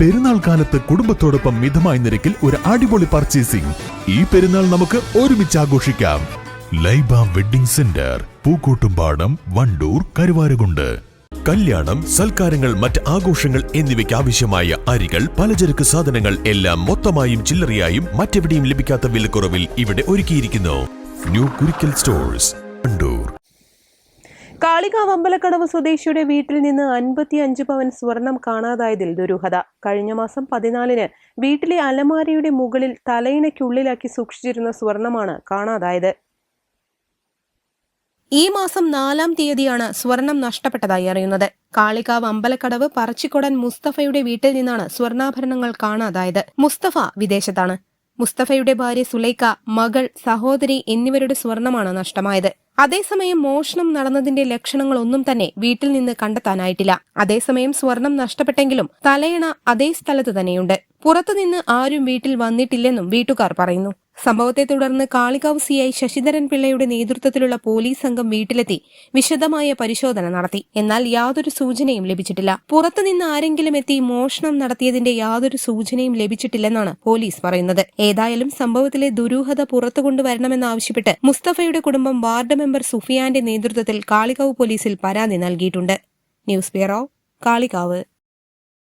പെരുന്നാൾ കാലത്ത് കുടുംബത്തോടൊപ്പം മിതമായ നിരക്കിൽ ഒരു അടിപൊളി പർച്ചേസിംഗ് ഈ പെരുന്നാൾ നമുക്ക് ഒരുമിച്ച് ആഘോഷിക്കാം. Laiba wedding centre Pookkottumpadam Wandoor Karuvarakund. കല്യാണം സൽക്കാരങ്ങൾ മറ്റ് ആഘോഷങ്ങൾ എന്നിവയ്ക്ക് ആവശ്യമായ അരികൾ പലചരക്ക് സാധനങ്ങൾ എല്ലാം മൊത്തമായും ചില്ലറയായും മറ്റെവിടെയും ലഭിക്കാത്ത വിലക്കുറവിൽ ഇവിടെ ഒരുക്കിയിരിക്കുന്നു. New Kurikkal stores Wandoor. Kalikavu Ambalakkadavu സ്വദേശിയുടെ വീട്ടിൽ നിന്ന് അൻപത്തി അഞ്ച് പവൻ സ്വർണം കാണാതായതിൽ ദുരൂഹത. കഴിഞ്ഞ മാസം പതിനാലിന് വീട്ടിലെ അലമാരയുടെ മുകളിൽ തലയിണയ്ക്കുള്ളിലാക്കി സൂക്ഷിച്ചിരുന്ന സ്വർണമാണ് കാണാതായത്. ഈ മാസം നാലാം തീയതിയാണ് സ്വർണം നഷ്ടപ്പെട്ടതായി അറിയുന്നത്. കാളികാവ് അമ്പലക്കടവ് പറച്ചിക്കൊടൻ മുസ്തഫയുടെ വീട്ടിൽ നിന്നാണ് സ്വർണാഭരണങ്ങൾ കാണാതായത്. മുസ്തഫ വിദേശത്താണ്. മുസ്തഫയുടെ ഭാര്യ സുലൈക്ക മകൾ സഹോദരി എന്നിവരുടെ സ്വർണമാണ് നഷ്ടമായത്. അതേസമയം മോഷണം നടന്നതിന്റെ ലക്ഷണങ്ങളൊന്നും തന്നെ വീട്ടിൽ നിന്ന് കണ്ടെത്താനായിട്ടില്ല. അതേസമയം സ്വർണം നഷ്ടപ്പെട്ടെങ്കിലും തലയണ അതേ സ്ഥലത്ത് തന്നെയുണ്ട്. പുറത്തുനിന്ന് ആരും വീട്ടിൽ വന്നിട്ടില്ലെന്നും വീട്ടുകാർ പറയുന്നു. സംഭവത്തെ തുടർന്ന് കാളികാവ് സി ഐ ശശിധരൻ പിള്ളയുടെ നേതൃത്വത്തിലുള്ള പോലീസ് സംഘം വീട്ടിലെത്തി. വിശദമായ പരിശോധന നടത്തി. എന്നാൽ യാതൊരു സൂചനയും ലഭിച്ചിട്ടില്ല. പുറത്തുനിന്ന് ആരെങ്കിലും എത്തി മോഷണം നടത്തിയതിന്റെ യാതൊരു സൂചനയും ലഭിച്ചിട്ടില്ലെന്നാണ് പോലീസ് പറയുന്നത്. ഏതായാലും സംഭവത്തിലെ ദുരൂഹത പുറത്തു കൊണ്ടുവരണമെന്നാവശ്യപ്പെട്ട് മുസ്തഫയുടെ കുടുംബം വാർഡ് മെമ്പർ സുഫിയാന്റെ നേതൃത്വത്തിൽ കാളികാവ് പോലീസിൽ പരാതി നൽകിയിട്ടുണ്ട്. News bureau Kalikavu.